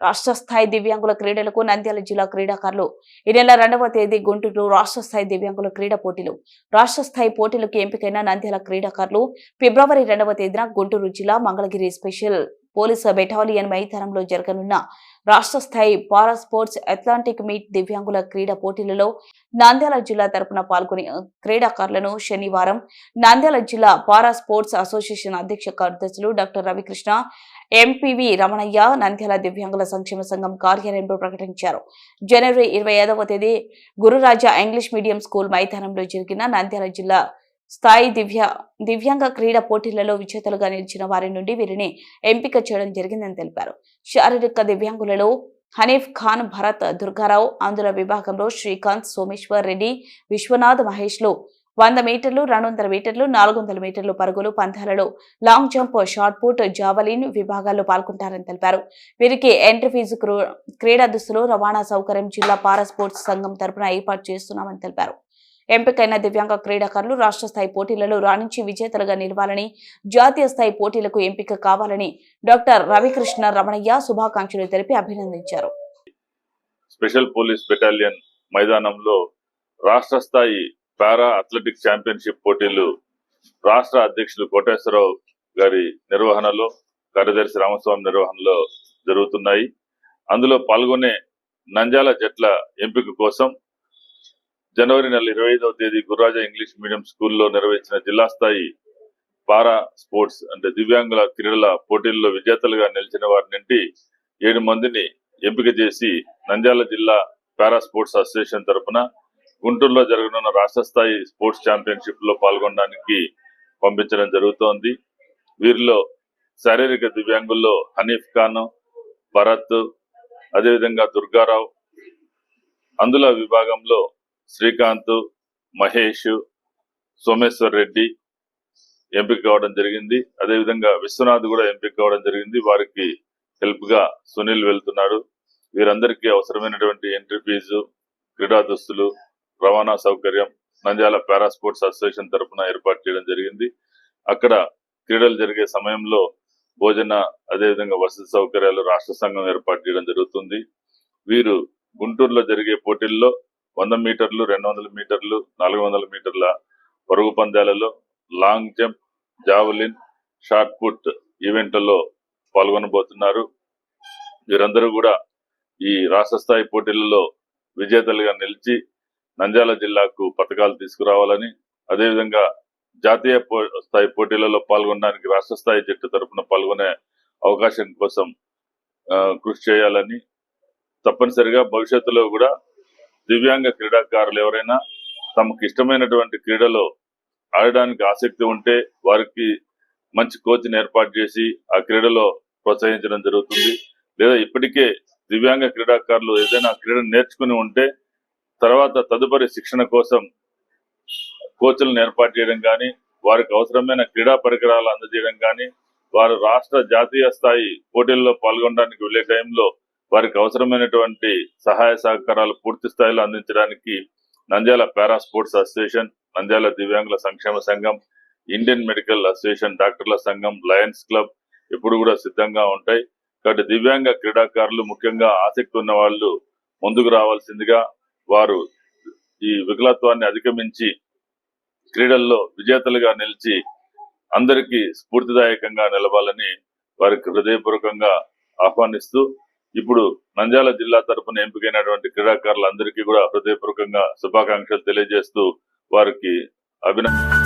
రాష్ట్ర స్థాయి దివ్యాంగుల క్రీడలకు నంద్యాల జిల్లా క్రీడాకారులు ఈ నెల రెండవ తేదీ గుంటూరు రాష్ట్ర స్థాయి దివ్యాంగుల క్రీడా పోటీలు. రాష్ట్ర స్థాయి పోటీలకు ఎంపికైన నంద్యాల క్రీడాకారులు ఫిబ్రవరి రెండవ తేదీన గుంటూరు జిల్లా మంగళగిరి స్పెషల్. పోలీసు బెటాలియన్ మైదానంలో జరగనున్న రాష్ట్ర స్థాయి పారా స్పోర్ట్స్ అట్లాంటిక్ మీట్ దివ్యాంగుల క్రీడా పోటీలలో నంద్యాల జిల్లా తరపున పాల్గొనే క్రీడాకారులను శనివారం నంద్యాల జిల్లా పారా స్పోర్ట్స్ అసోసియేషన్ అధ్యక్ష కార్యదర్శులు doctor Ravikrishna M P V Ramanaiah Nandyal దివ్యాంగుల సంక్షేమ సంఘం కార్యాలయంలో ప్రకటించారు. జనవరి ఇరవై ఐదవ తేదీ గురురాజా ఇంగ్లీష్ మీడియం స్కూల్ మైదానంలో జరిగిన నంద్యాల జిల్లా స్థాయి దివ్య దివ్యాంగ క్రీడా పోటీలలో విజేతలుగా నిలిచిన వారి నుండి వీరిని ఎంపిక చేయడం జరిగిందని తెలిపారు. శారీరక దివ్యాంగులలో హనీఫ్ ఖాన్ భరత్ దుర్గారావు ఆంధ్ర విభాగంలో శ్రీకాంత్ సోమేశ్వర్ రెడ్డి విశ్వనాథ్ మహేష్లు వంద మీటర్లు రెండు వందల మీటర్లు నాలుగు వందల మీటర్లు పరుగులు పందాలలో long jump shot put javelin విభాగాల్లో పాల్గొంటారని తెలిపారు. వీరికి ఎంట్రీ ఫీజు క్రూ- క్రీడా దుస్తులు రవాణా సౌకర్యం జిల్లా పారా స్పోర్ట్స్ సంఘం తరపున ఏర్పాటు చేస్తున్నామని తెలిపారు. ఎంపికైన దివ్యాంగ క్రీడాకారులు రాష్ట్ర స్థాయి పోటీలలో రాణించి విజేతలుగా నిలవాలని జాతీయ స్థాయి పోటీలకు ఎంపిక కావాలని డాక్టర్ రవికృష్ణ రమణయ్య శుభాకాంక్షలు తెలిపి అభినందించారు. స్పెషల్ పోలీస్ బెటాలియన్ మైదానంలో రాష్ట్ర స్థాయి పారా అథ్లెటిక్ ఛాంపియన్షిప్ పోటీలు రాష్ట్ర అధ్యక్షులు కోటేశ్వరరావు గారి నిర్వహణలో కార్యదర్శి రామస్వామి నిర్వహణలో జరుగుతున్నాయి. అందులో పాల్గొనే నంజాల జట్ల ఎంపిక కోసం జనవరి నెల ఇరవై ఐదవ తేదీ గుర్రాజా ఇంగ్లీష్ మీడియం స్కూల్లో నిర్వహించిన జిల్లా స్థాయి పారా స్పోర్ట్స్ అంటే దివ్యాంగుల క్రీడల పోటీల్లో విజేతలుగా నిలిచిన వారి నుండి ఏడు మందిని ఎంపిక చేసి నంద్యాల జిల్లా పారా స్పోర్ట్స్ అసోసియేషన్ తరపున గుంటూరులో జరగనున్న రాష్ట్ర స్థాయి స్పోర్ట్స్ ఛాంపియన్షిప్లో పాల్గొనడానికి పంపించడం జరుగుతోంది. వీరిలో శారీరక దివ్యాంగుల్లో హనీఫ్ ఖాన్ భరత్ అదేవిధంగా దుర్గారావు అందుల విభాగంలో శ్రీకాంత్ మహేష్ సోమేశ్వర్ రెడ్డి ఎంపిక కావడం జరిగింది. అదేవిధంగా విశ్వనాథ్ కూడా ఎంపిక కావడం జరిగింది. వారికి హెల్ప్గా సునీల్ వెళ్తున్నాడు వీరందరికీ అవసరమైనటువంటి ఎంట్రీ ఫీజు క్రీడా దుస్తులు రవాణా సౌకర్యం నంద్యాల పారా స్పోర్ట్స్ అసోసియేషన్ తరఫున ఏర్పాటు చేయడం జరిగింది. అక్కడ క్రీడలు జరిగే సమయంలో భోజన అదేవిధంగా వసతి సౌకర్యాలు రాష్ట్ర సంఘం ఏర్పాటు చేయడం జరుగుతుంది. వీరు గుంటూరులో జరిగే పోటీల్లో వంద మీటర్లు రెండు వందల మీటర్లు నాలుగు వందల మీటర్ల పరుగు పందాలలో long jump javelin shot put ఈవెంట్లలో పాల్గొనబోతున్నారు. వీరందరూ కూడా ఈ రాష్ట్ర స్థాయి పోటీలలో విజేతలుగా నిలిచి నంద్యాల జిల్లాకు పథకాలు తీసుకురావాలని అదేవిధంగా జాతీయ పో- స్థాయి పోటీలలో పాల్గొనడానికి రాష్ట్ర స్థాయి జట్టు తరపున పాల్గొనే అవకాశం కోసం కృషి చేయాలని తప్పనిసరిగా భవిష్యత్తులో కూడా దివ్యాంగ క్రీడాకారులు ఎవరైనా తమకు ఇష్టమైనటువంటి క్రీడలో ఆడడానికి ఆసక్తి ఉంటే వారికి మంచి కోచ్ని ఏర్పాటు చేసి ఆ క్రీడలో ప్రోత్సహించడం జరుగుతుంది. లేదా ఇప్పటికే దివ్యాంగ క్రీడాకారులు ఏదైనా క్రీడను నేర్చుకుని ఉంటే తర్వాత తదుపరి శిక్షణ కోసం కోచ్లను ఏర్పాటు చేయడం కానీ వారికి అవసరమైన క్రీడా పరికరాలు అందజేయడం కానీ వారు రాష్ట్ర జాతీయ స్థాయి పోటీల్లో పాల్గొనడానికి వెళ్ళే టైంలో వారికి అవసరమైనటువంటి సహాయ సహకారాలు పూర్తి స్థాయిలో అందించడానికి Nandyal para sports association Nandyal దివ్యాంగుల సంక్షేమ సంఘం ఇండియన్ మెడికల్ అసోసియేషన్ డాక్టర్ల సంఘం లయన్స్ క్లబ్ ఎప్పుడు కూడా సిద్ధంగా ఉంటాయి. కాబట్టి దివ్యాంగ క్రీడాకారులు ముఖ్యంగా ఆసక్తి ఉన్న వాళ్ళు ముందుకు రావాల్సిందిగా వారు ఈ వికలత్వాన్ని అధిగమించి క్రీడల్లో విజేతలుగా నిలిచి అందరికీ స్ఫూర్తిదాయకంగా నిలవాలని వారికి హృదయపూర్వకంగా ఆహ్వానిస్తూ ఇప్పుడు నంద్యాల జిల్లా తరఫున ఎంపికైనటువంటి క్రీడాకారులందరికీ కూడా హృదయపూర్వకంగా శుభాకాంక్షలు తెలియజేస్తూ వారికి అభినందన